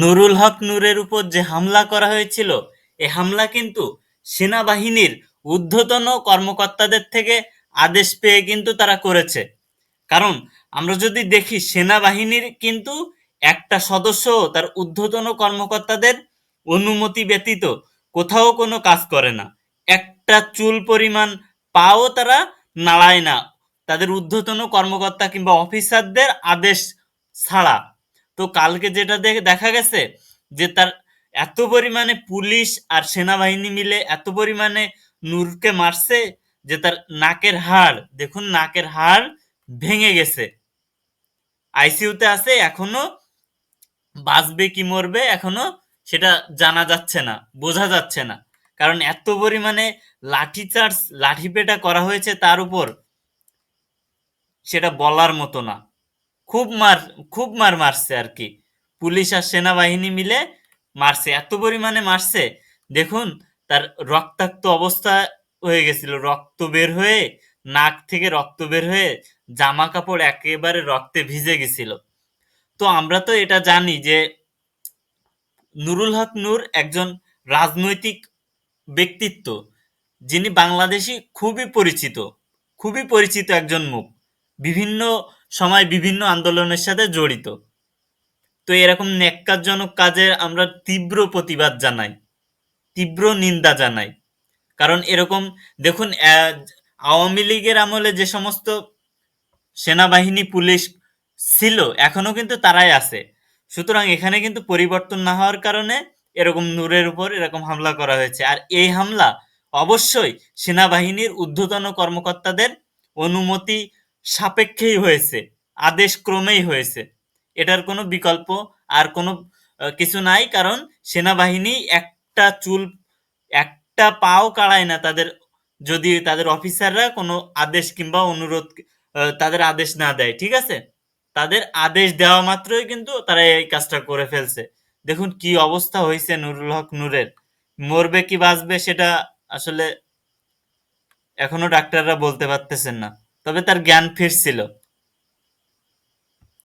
নুরুল হক নূরের উপর যে হামলা করা হয়েছিল, এ হামলা কিন্তু সেনাবাহিনীর ঊর্ধ্বতন কর্মকর্তাদের থেকে আদেশ পেয়ে কিন্তু তারা করেছে। কারণ আমরা যদি দেখি, সেনাবাহিনীর কিন্তু একটা সদস্য তার ঊর্ধ্বতন কর্মকর্তাদের অনুমতি ব্যতীত কোথাও কোনো কাজ করে না। একটা চুল পরিমাণ পাও তারা নাড়ায় না। তাদের ঊর্ধ্বতন কর্মকর্তা কিংবা অফিসারদের আদেশ ছাড়া তো কালকে যেটা দেখে দেখা গেছে যে তার এত পরিমাণে পুলিশ আর সেনাবাহিনী মিলে এত পরিমাণে নূরকে মারছে যে তার নাকের হাড়, দেখুন নাকের হাড় ভেঙে গেছে। আইসিইউতে আছে, এখনও বাঁচবে কি মরবে এখনও সেটা জানা যাচ্ছে না, বোঝা যাচ্ছে না। কারণ এত পরিমাণে লাঠিচার্জ লাঠিপেটা করা হয়েছে তার উপর, সেটা বলার মতো না। খুব মার খুব মার মারছে আর কি পুলিশ আর সেনাবাহিনী মিলে মারছে, এত পরিমাণে মারছে। দেখুন, তার রক্তাক্ত অবস্থা হয়ে গেছিল। রক্ত বের হয়ে, নাক থেকে রক্ত বের হয়ে জামা কাপড় একেবারে রক্তে ভিজে গেছিল। তো আমরা তো এটা জানি যে নুরুল হক নূর একজন রাজনৈতিক ব্যক্তিত্ব। যিনি বাংলাদেশি খুবই পরিচিত খুবই পরিচিত একজন মুখ। বিভিন্ন সময় বিভিন্ন আন্দোলনের সাথে জড়িত। তো এরকম ন্যাক্কারজনক কাজের আমরা তীব্র প্রতিবাদ জানাই, তীব্র নিন্দা জানাই। কারণ এরকম, দেখুন আওয়ামী লীগের আমলে যে সমস্ত সেনাবাহিনী, পুলিশ ছিল, এখনও কিন্তু তারাই আছে। সুতরাং এখানে কিন্তু পরিবর্তন না হওয়ার কারণে এরকম নূরের উপর এরকম হামলা করা হয়েছে। আর এই হামলা অবশ্যই সেনাবাহিনীর ঊর্ধ্বতন কর্মকর্তাদের অনুমতি সাপেক্ষেই হয়েছে, আদেশ ক্রমেই হয়েছে। এটার কোনো বিকল্প আর কোনো কিছু নাই কারণ সেনাবাহিনী একটা চুল, একটা পাও কাড়ায় না তাদের, যদি তাদের অফিসাররা কোনো আদেশ কিংবা অনুরোধ তাদের আদেশ না দেয়, ঠিক আছে? তাদের আদেশ দেওয়া মাত্রই কিন্তু তারা এই কাজটা করে ফেলছে। দেখুন কি অবস্থা হয়েছে নুরুল হক নূরের। মরবে কি বাঁচবে সেটা আসলে এখনও ডাক্তাররা বলতে পারতেছেন না। তবে তার জ্ঞান ফিরছিল।